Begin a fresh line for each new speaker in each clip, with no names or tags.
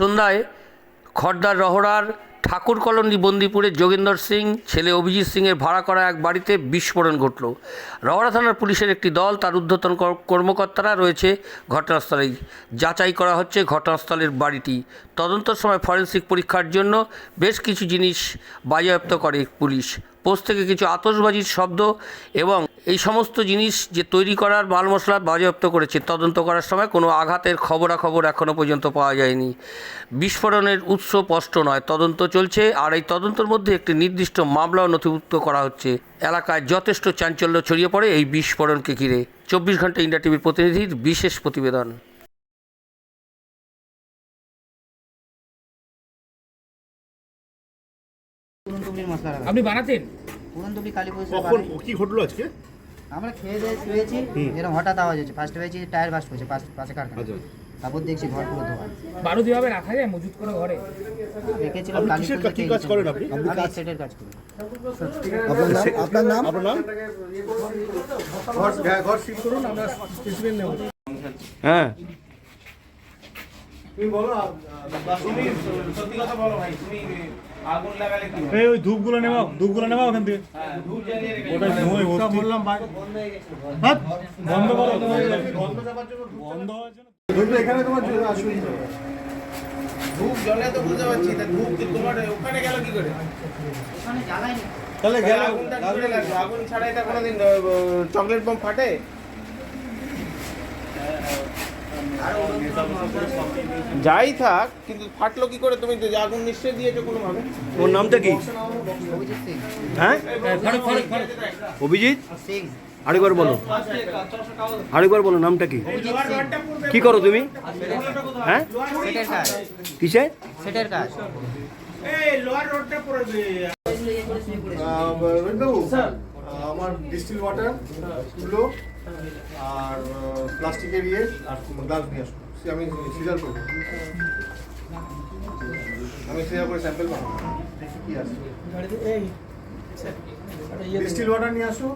সন্ধ্যায় খড়দার রহড়ার ঠাকুর কলোনি বন্দিপুরে যোগেন্দর সিং, ছেলে অভিজিৎ সিংয়ের ভাড়া করা এক বাড়িতে বিস্ফোরণ ঘটল। রহড়া থানার পুলিশের একটি দল, তার ঊর্ধ্বতন কর- কর্মকর্তারা রয়েছে ঘটনাস্থলেই। যাচাই করা হচ্ছে ঘটনাস্থলের বাড়িটি। তদন্তের সময় ফরেনসিক পরীক্ষার জন্য বেশ কিছু জিনিস বাজেয়াপ্ত করে পুলিশ। পোস্ট থেকে কিছু আতশবাজির শব্দ এবং এই সমস্ত জিনিস যে তৈরি করার মাল মশলা বাজেয়াপ্ত করেছে তদন্ত করার সময় কোনো আঘাতের খবরাখবর এখনও পর্যন্ত পাওয়া যায়নি। বিস্ফোরণের উৎস স্পষ্ট নয় তদন্ত চলছে আর এই তদন্তের মধ্যে একটি নির্দিষ্ট মামলাও নথিভুক্ত করা হচ্ছে। এলাকায় যথেষ্ট চাঞ্চল্য ছড়িয়ে পড়ে এই বিস্ফোরণকে ঘিরে। চব্বিশ ঘণ্টা ইন্ডিয়া টিভির প্রতিনিধির বিশেষ প্রতিবেদন।
আপনি বানাতেন?
পুরন কালী পুজো
কি ঘটলো আজকে?
আমরা খেয়ে দিয়ে শুয়েছি এরকম হঠাৎ আওয়াজ হচ্ছে। ফার্স্ট হয়েছি টায়ার বাস্ট হয়েছে পাশে কারখানা।
আচ্ছা
তারপর দেখছি ঘর পুরো ধোয়া।
বারুদ এভাবে রাখা যায় মজুত করে ঘরে।
দেখেছিলাম কালী
কাজ- কি কাজ করেন আপনি?
আমি সেটের কাজ করি।
আপনার নাম? আপনার নাম?
হ্যাঁ।
এই ওই ধূপগুলো নেওয়া ধূপগুলো নেওয়া ওখান থেকে। ওটা ধোঁয়ায় ভর্তি। হাত, বন্ধ করো বন্ধ হওয়ার জন্য
ধূপ জ্বলে তো বুঝতে পারছি তা ধূপ তো তোমার ওখানে গেল কি করে?
তাহলে গেল।
আগুনটা কি করে আগুন ছাড়া এটা কোনোদিন চকলেট বম ফাটে? যাই থাক কিন্তু ফাটলো কি করে? তুমি আগুন নিশ্চয়ই দিয়েছ কোনো ভাবে
ওর নামটা কি?
অভিজিৎ
হ্যাঁ? অভিজিৎ? আরেকবার বলো। আরেকবার বলো নামটা কি? কি করো তুমি? হ্যাঁ? কিসে
সেটের কাজ
আমার ডিস্টিল ওয়াটার আর প্লাস্টিকের ইয়ে আর গ্লাস নিয়ে আসব। সে আমি সিজার করব। আমি সিজার করে স্যাম্পল বানাবো। দেখি কি আছে। ডিস্টিল ওয়াটার নিয়ে আসো।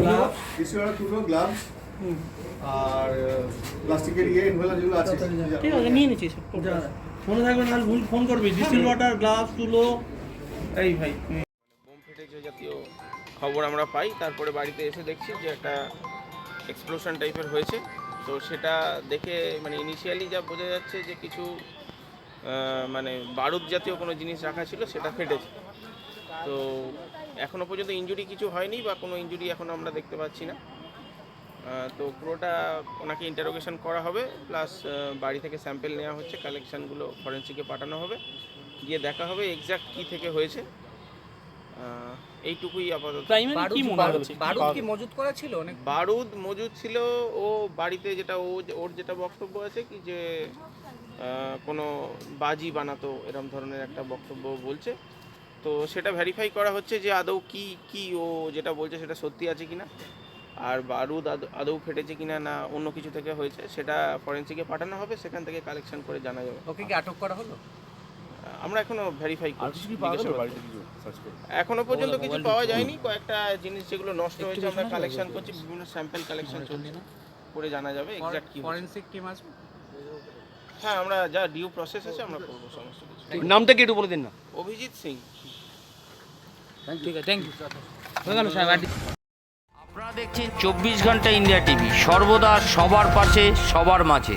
গ্লাভস ডিস্টিল ওয়াটার তুলো গ্লাভস আর প্লাস্টিকের ইয়ে ইনহেলার যেগুলো আছে।
ঠিক আছে নিয়ে নিচ্ছি ফোনে থাকবে না ভুল ফোন করবি। ডিস্টিল ওয়াটার গ্লাভস তুলো।
এই ভাই বোম ফেটেছে জাতীয় খবর আমরা পাই। তারপরে বাড়িতে এসে দেখছি যে একটা এক্সপ্লোশন টাইপের হয়েছে। তো সেটা দেখে মানে ইনিশিয়ালি যা বোঝা যাচ্ছে যে কিছু মানে বারুদ জাতীয় কোনো জিনিস রাখা ছিল, সেটা ফেটেছে। তো এখনও পর্যন্ত ইনজুরি কিছু হয়নি বা কোনো ইনজুরি এখনও আমরা দেখতে পাচ্ছি না। তো পুরোটা ওনাকে ইন্টারোগেশন করা হবে প্লাস বাড়ি থেকে স্যাম্পেল নেওয়া হচ্ছে কালেকশানগুলো ফরেন্সিকে পাঠানো হবে। গিয়ে দেখা হবে এক্স্যাক্ট কী থেকে হয়েছে। এইটুকুই আপাতত।
কি মনে হচ্ছে?
বারুদ কি মজুত করা ছিল অনেক
বারুদ মজুদ ছিল ও বাড়িতে যেটা ও ওর যেটা বক্তব্য আছে কি যে কোনো বাজি বানাতো এরম ধরনের একটা বক্তব্য বলছে। তো সেটা ভেরিফাই করা হচ্ছে যে আদৌ কি কি ও যেটা বলছে সেটা সত্যি আছে কিনা আর বারুদ আদ- আদৌ ফেটেছে কিনা না অন্য কিছু থেকে হয়েছে সেটা ফরেন্সিকে পাঠানো হবে সেখান থেকে কালেকশন করে জানা যাবে।
ওকে কি আটক করা হলো?
আমরা এখনও ভেরিফাই করছি এখনও পর্যন্ত কিছু পাওয়া যায়নি কয়েকটা জিনিস যেগুলো নষ্ট হয়েছে আমরা কালেকশন করছি বিভিন্ন স্যাম্পল কালেকশন চলছে। করে জানা যাবে এক্স্যাক্ট কি
ফরেনসিক টিম আসবে
হ্যাঁ আমরা যা ডিউ প্রসেস আছে আমরা করব সমস্ত কিছু।
নামটা কি একটু বলে দিন না।
অভিজিৎ সিং।
ঠিক আছে থ্যাংক ইউ হয়ে
আপনারা দেখছেন চব্বিশ ঘণ্টা ইন্ডিয়া টিভি সর্বদা সবার পাশে সবার মাঝে।